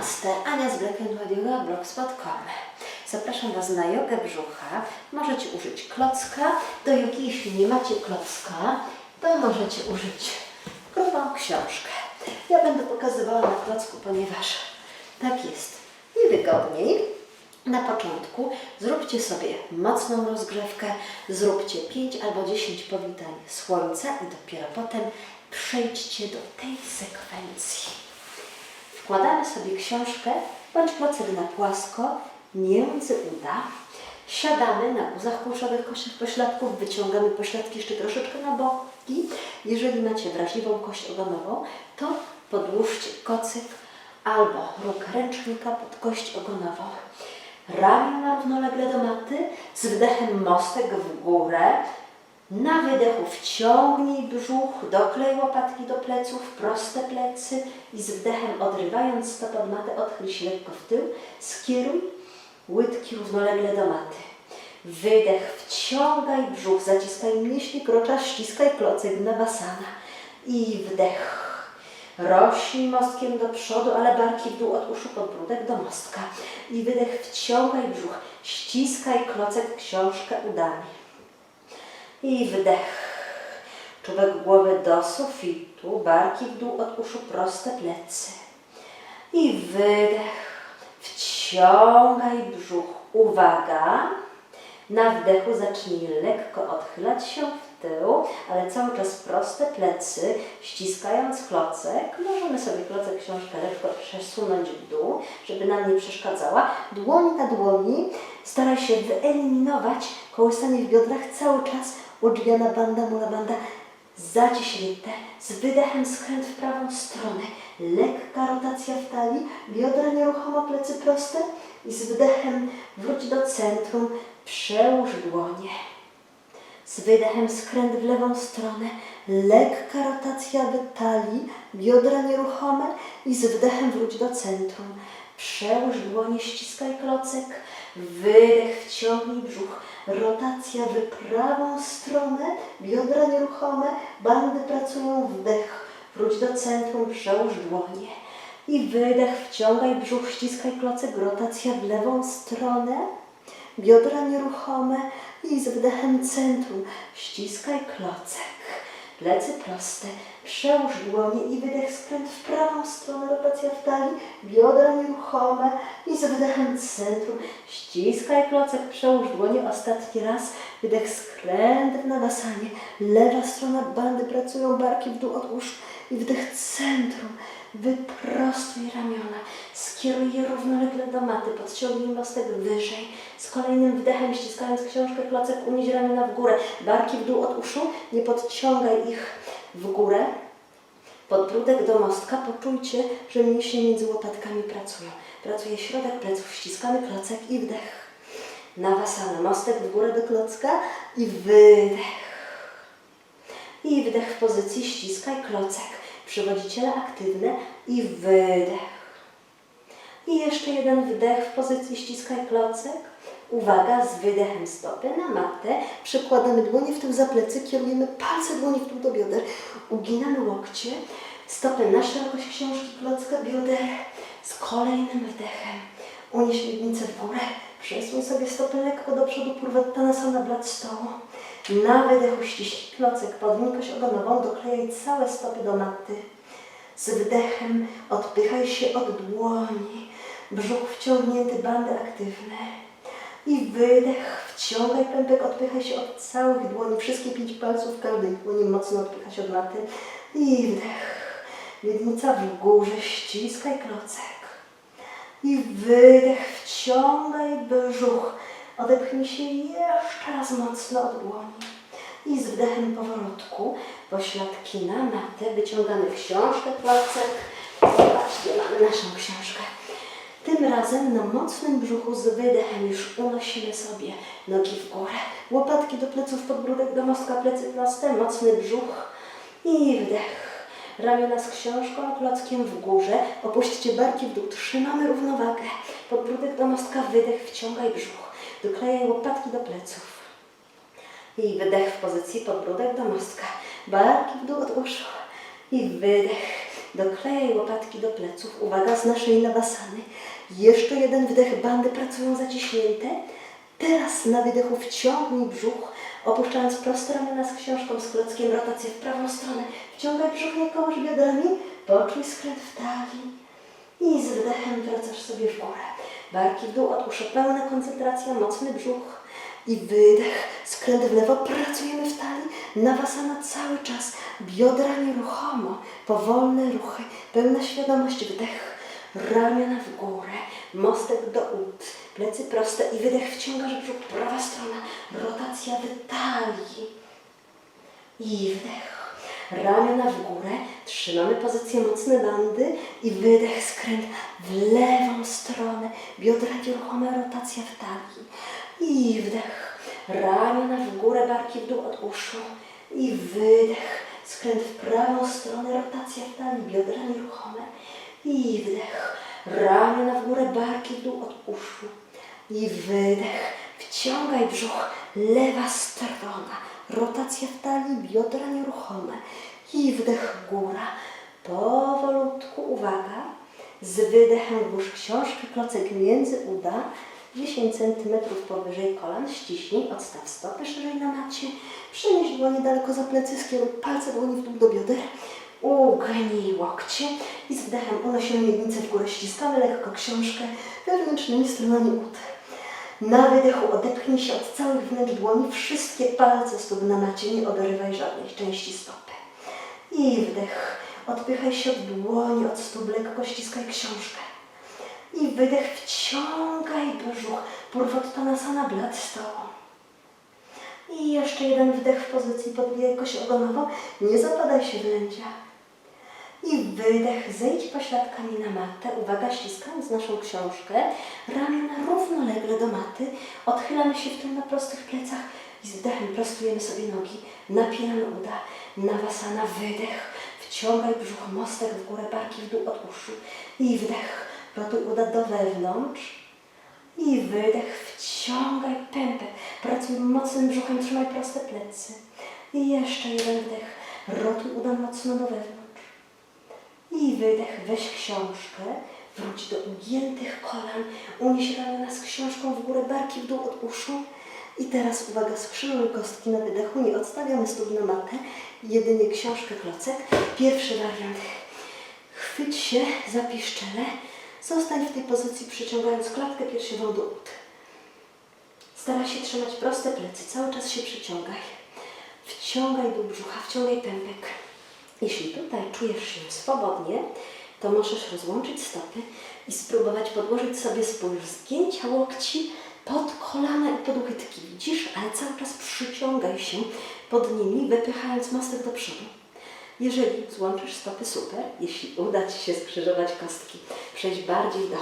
Namaste, Ania z Black and White Yoga, blogspot.com. Zapraszam Was na jogę brzucha. Możecie użyć klocka. Do jogi, jeśli nie macie klocka, to możecie użyć grubą książkę. Ja będę pokazywała na klocku, ponieważ tak jest najwygodniej. Na początku zróbcie sobie mocną rozgrzewkę, zróbcie 5 albo 10 powitań słońca i dopiero potem przejdźcie do tej sekwencji. Wkładamy sobie książkę bądź klocek na płasko, między uda. Siadamy na guzach kulszowych kościach pośladków, wyciągamy pośladki jeszcze troszeczkę na boki. Jeżeli macie wrażliwą kość ogonową, to podłóżcie kocyk albo róg ręcznika pod kość ogonową. Ramiona równolegle do maty, z wdechem mostek w górę, na wydechu wciągnij brzuch, doklej łopatki do pleców, proste plecy i z wdechem odrywając stopę od maty, odchyl się lekko w tył, skieruj łydki równolegle do maty. Wydech, wciągaj brzuch, zaciskaj mięśnie krocza, ściskaj klocek nawasana i wdech. Rośnij mostkiem do przodu, ale barki w dół od uszu podbródek do mostka. I wydech, wciągaj brzuch, ściskaj klocek, książkę udami. I wdech. Czubek głowy do sufitu, barki w dół od uszu, proste plecy. I wydech. Wciągaj brzuch. Uwaga. Na wdechu zacznij lekko odchylać się w tył, ale cały czas proste plecy, ściskając klocek. Możemy sobie klocek książkę lekko przesunąć w dół, żeby nam nie przeszkadzała. Dłoń na dłoni. Staraj się wyeliminować kołysanie w biodrach cały czas. Uddiyana banda, mula banda. Zaciśnięte, z wydechem skręt w prawą stronę, lekka rotacja w talii, biodra nieruchomo, plecy proste i z wydechem wróć do centrum, przełóż dłonie. Z wydechem skręt w lewą stronę, lekka rotacja talii, biodra nieruchome. I z wdechem wróć do centrum. Przełóż dłonie, ściskaj klocek, wydech, wciągnij brzuch, rotacja w prawą stronę, biodra nieruchome, bandy pracują, wdech, wróć do centrum, przełóż dłonie. I wydech, wciągaj brzuch, ściskaj klocek, rotacja w lewą stronę, biodra nieruchome i z wdechem centrum, ściskaj klocek. Plecy proste, przełóż dłonie i wydech skręt w prawą stronę, rotacja w talii, biodra nieruchome i z wydechem centrum. Ściskaj klocek, przełóż dłonie ostatni raz, wydech skręt w nawasanie. Lewa strona bandy pracują, barki w dół odłóż i wdech centrum. Wyprostuj ramiona, skieruj je równolegle do maty, podciągnij mostek wyżej. Z kolejnym wdechem, ściskając książkę, klocek, unieś ramiona w górę, barki w dół od uszu, nie podciągaj ich w górę. Podbródek do mostka, poczujcie, że mięśnie między łopatkami pracują. Pracuje środek pleców, ściskamy klocek i wdech. Nawasana, mostek w górę do klocka i wydech. I wdech w pozycji ściskaj klocek. Przywodziciele aktywne i wydech. I jeszcze jeden wdech w pozycji ściskaj klocek. Uwaga, z wydechem stopy na matę. Przekładamy dłonie w tył za plecy, kierujemy palce dłoni w tył do bioder. Uginamy łokcie, stopy na szerokość książki, klocka bioder. Z kolejnym wdechem unieś miednicę w górę. Przesuń sobie stopy lekko do przodu, purvattanasana, blat stołu. Na wydechu ściśnij klocek, podwójnie kość ogonową, doklejaj całe stopy do maty. Z wdechem odpychaj się od dłoni, brzuch wciągnięty, bandy aktywne. I wydech, wciągaj pępek, odpychaj się od całych dłoni, wszystkie pięć palców każdej dłoni mocno odpycha się od maty. I wdech, miednica w górze, ściskaj klocek. I wydech, wciągaj brzuch, odepchnij się jeszcze raz mocno od dłoni. I z wdechem powolutku, pośladki na matę, wyciągamy książkę, placek. Zobaczcie, mamy naszą książkę. Tym razem na mocnym brzuchu z wydechem już unosimy sobie nogi w górę. Łopatki do pleców, podbródek do mostka, plecy proste, mocny brzuch i wdech. Ramiona z książką, klockiem w górze. Opuśćcie barki w dół, trzymamy równowagę. Podbródek do mostka, wydech, wciągaj brzuch. Doklejaj łopatki do pleców. I wydech w pozycji podbródek do mostka. Barki w dół od uszu. I wydech. Doklejaj łopatki do pleców. Uwaga, z naszej nawasany. Jeszcze jeden wdech, bandy pracują zaciśnięte. Teraz na wydechu wciągnij brzuch, opuszczając proste ramiona z książką, z klockiem, rotację w prawą stronę. Wciągaj brzuch, nie biodrami, poczuj skręt w talii. I z wdechem wracasz sobie w górę. Barki w dół, odłóż pełna koncentracja, mocny brzuch. I wydech, skręt w lewo, pracujemy w talii, nawasana cały czas, biodra nieruchomo, powolne ruchy, pełna świadomość, wdech, ramiona w górę, mostek do ud, plecy proste i wydech, wciągasz brzuch, prawa strona, rotacja w talii. I wdech. Ramiona w górę, trzymamy pozycję mocne bandy i wydech, skręt w lewą stronę, biodra nieruchome, rotacja w talii. I wdech. Ramiona w górę, barki w dół od uszu. I wydech. Skręt w prawą stronę, rotacja w talii, biodra nieruchome. I wdech. Ramiona w górę, barki w dół od uszu. I wydech. Wciągaj brzuch, lewa strona. Rotacja w talii, biodra nieruchome. I wdech, góra. Powolutku, uwaga. Z wydechem włóż książkę, klocek między uda. 10 cm powyżej kolan, ściśnij, odstaw stopy szerzej na macie. Przenieś dłonie daleko za plecy, skieruj palce dłoni w dół do bioder. Ugnij łokcie i z wdechem unosimy miednicę w górę, ściskamy lekko książkę wewnętrznymi stronami ud. Na wydechu odepchnij się od całych wnętrz dłoni, wszystkie palce stóp na macie, nie odrywaj żadnej części stopy. I wdech, odpychaj się od dłoni, od stóp, lekko ściskaj książkę. I wydech, wciągaj brzuch, purwottanasana, blat stołą. I jeszcze jeden wdech w pozycji podbijaj kość ogonową, nie zapadaj się w lęcia. I wydech, zejdź pośladkami na matę, uwaga, ściskając naszą książkę, ramiona równolegle do maty, odchylamy się w tym na prostych plecach i z wdechem prostujemy sobie nogi, napinamy uda, nawasana, wydech, wciągaj brzuch, mostek w górę, barki w dół od uszu i wdech, rotuj uda do wewnątrz. I wydech, wciągaj pępek, pracuj mocnym brzuchem, trzymaj proste plecy. I jeszcze jeden wdech, rotuj uda mocno do wewnątrz. I wydech, weź książkę, wróć do ugiętych kolan, unieś ramiona z książką w górę, barki w dół od uszu. I teraz uwaga, skrzyżuj kostki na wydechu, nie odstawiamy stóp na matę, jedynie książkę, klocek. Pierwszy wariant. Chwyć się za piszczele, zostań w tej pozycji przyciągając klatkę piersiową do ud. Staraj się trzymać proste plecy, cały czas się przyciągaj. Wciągaj do brzucha, wciągaj pępek. Jeśli tutaj czujesz się swobodnie, to możesz rozłączyć stopy i spróbować podłożyć sobie spójrz zgięcia łokci pod kolana i pod łydki. Widzisz? Ale cały czas przyciągaj się pod nimi, wypychając mostek do przodu. Jeżeli złączysz stopy, super. Jeśli uda Ci się skrzyżować kostki, przejść bardziej do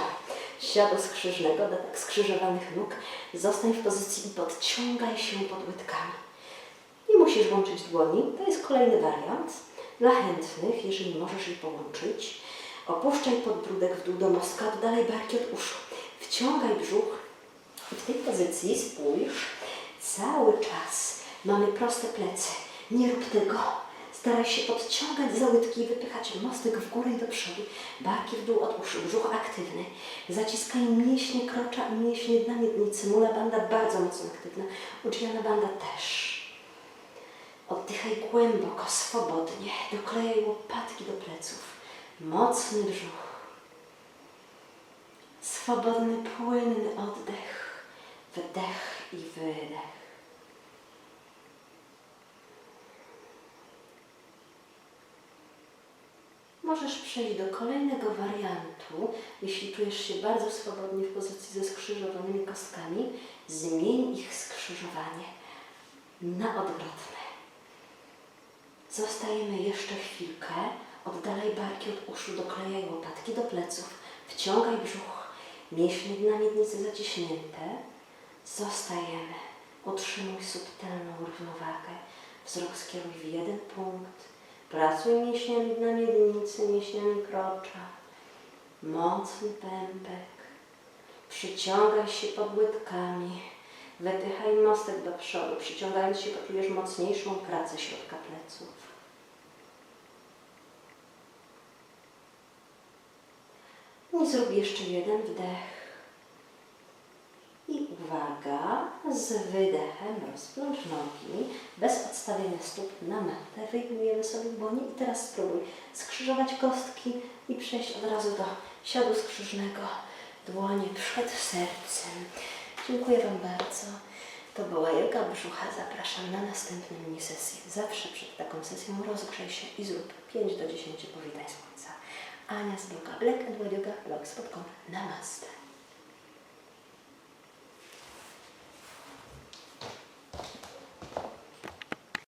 siadu skrzyżnego, do tak skrzyżowanych nóg, zostań w pozycji i podciągaj się pod łydkami. Nie musisz łączyć dłoni, to jest kolejny wariant. Dla chętnych, jeżeli możesz je połączyć, opuszczaj podbródek w dół do mostka, oddalaj barki od uszu. Wciągaj brzuch i w tej pozycji spójrz, cały czas mamy proste plecy. Nie rób tego. Staraj się podciągać za łydki i wypychać mostek w górę i do przodu. Barki w dół od uszu, brzuch aktywny. Zaciskaj mięśnie krocza i mięśnie dna miednicy. Mula banda bardzo mocno aktywna. Udziana banda też. Oddychaj głęboko, swobodnie. Doklejaj łopatki do pleców. Mocny brzuch. Swobodny, płynny oddech. Wdech i wydech. Możesz przejść do kolejnego wariantu. Jeśli czujesz się bardzo swobodnie w pozycji ze skrzyżowanymi kostkami, zmień ich skrzyżowanie na odwrotne. Zostajemy jeszcze chwilkę. Oddalaj barki od uszu, doklejaj łopatki do pleców. Wciągaj brzuch. Mięśnie dna miednicy zaciśnięte. Zostajemy. Utrzymuj subtelną równowagę. Wzrok skieruj w jeden punkt. Pracuj mięśniami dna miednicy, mięśniami krocza. Mocny pępek. Przyciągaj się pod łydkami. Wypychaj mostek do przodu. Przyciągając się, poczujesz mocniejszą pracę środka pleców. zrób jeszcze jeden wdech. I uwaga, z wydechem rozplącz nogi, bez odstawienia stóp na matę. Wyjmujemy sobie dłonie i teraz spróbuj skrzyżować kostki i przejść od razu do siadu skrzyżnego. Dłonie przed sercem. Dziękuję Wam bardzo. To była Joga Brzucha. Zapraszam na następne mini sesje. Zawsze przed taką sesją rozgrzej się i zrób 5 do 10 powitań słońca. Ania z bloga Black and White Yoga, blogspot.com. Namaste.